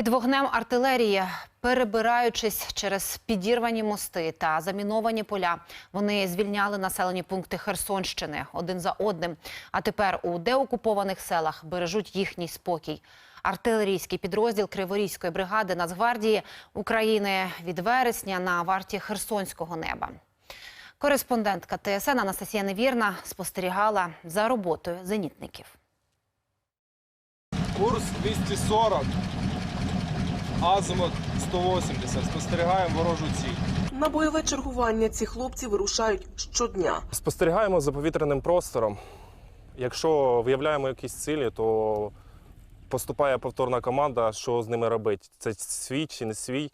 Під вогнем артилерії, перебираючись через підірвані мости та заміновані поля, вони звільняли населені пункти Херсонщини один за одним. А тепер у деокупованих селах бережуть їхній спокій. Артилерійський підрозділ Криворізької бригади Нацгвардії України від вересня на варті Херсонського неба. Кореспондентка ТСН Анастасія Невірна спостерігала за роботою зенітників. Курс 240, азимут 180. Спостерігаємо ворожу ціль. На бойове чергування ці хлопці вирушають щодня. Спостерігаємо за повітряним простором. Якщо виявляємо якісь цілі, то поступає повторна команда, що з ними робити. Це свій чи не свій,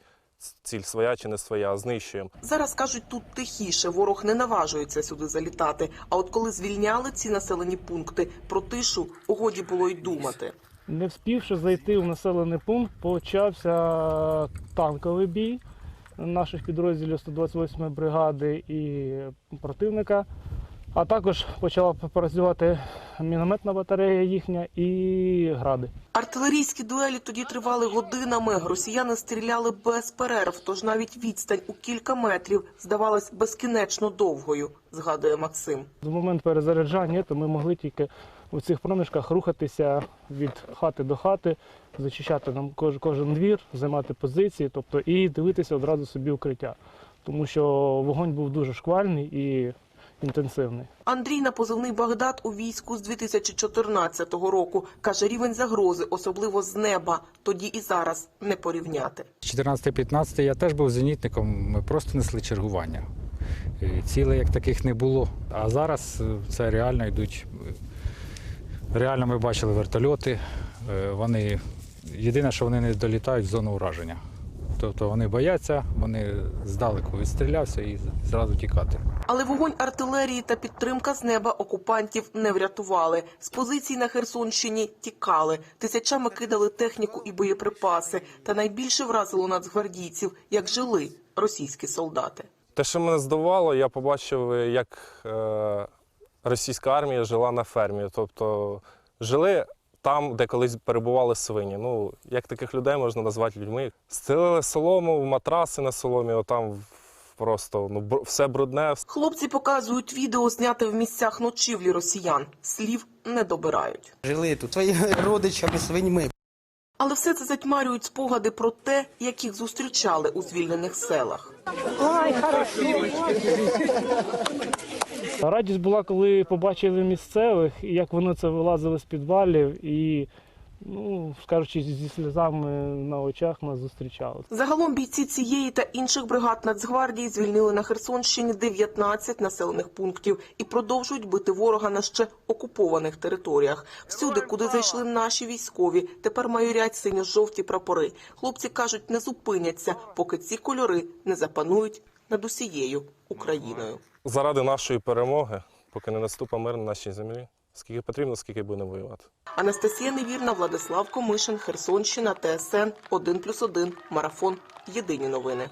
ціль своя чи не своя, знищуємо. Зараз кажуть, тут тихіше, ворог не наважується сюди залітати. А от коли звільняли ці населені пункти, про тишу годі було й думати. Не вспівши зайти в населений пункт, почався танковий бій наших підрозділів 128-ї бригади і противника. А також почала працювати мінометна батарея їхня і гради. Артилерійські дуелі тоді тривали годинами. Росіяни стріляли без перерв, тож навіть відстань у кілька метрів здавалась безкінечно довгою, згадує Максим. В момент перезаряджання то ми могли тільки у цих проміжках рухатися від хати до хати, зачищати нам кож, кожен двір, займати позиції, тобто і дивитися одразу собі укриття. Тому що вогонь був дуже шквальний і інтенсивний. Андрій на позивний Багдад у війську з 2014 року каже, рівень загрози, особливо з неба, тоді і зараз не порівняти. 14-15 я теж був зенітником, ми просто несли чергування. Е, Цілей як таких не було. А зараз е, це реально йдуть. Реально ми бачили вертольоти. е, Вони єдине, що вони не долітають в зону ураження. Тобто вони бояться, вони здалеку відстрілявся і зразу тікати. Але вогонь артилерії та підтримка з неба окупантів не врятували. З позицій на Херсонщині тікали, тисячами кидали техніку і боєприпаси. Та найбільше вразило нацгвардійців, як жили російські солдати. Те, що мене здивувало, я побачив, як е, російська армія жила на фермі. Тобто жили там, де колись перебували свині. Ну, як таких людей можна назвати людьми? Стелили солому, матраси на соломі, отам просто ну, все брудне, Хлопці показують відео, зняте в місцях ночівлі росіян. Слів не добирають. Жили тут своїми родичами, свиньми. Але все це затьмарюють спогади про те, як їх зустрічали у звільнених селах. Радість була, коли побачили місцевих, як вони це вилазили з підвалів, і, ну, скажучи, зі сльозами на очах нас зустрічали. Загалом бійці цієї та інших бригад Нацгвардії звільнили на Херсонщині 19 населених пунктів і продовжують бити ворога на ще окупованих територіях. Всюди, куди зайшли наші військові, тепер майорять синьо-жовті прапори. Хлопці кажуть, не зупиняться, поки ці кольори не запанують над усією Україною. заради нашої перемоги, поки не наступа мир на нашій землі. Скільки потрібно, скільки будемо воювати. Анастасія Невірна, Владислав Комишин, Херсонщина, ТСН 1+,1, Марафон. Єдині новини.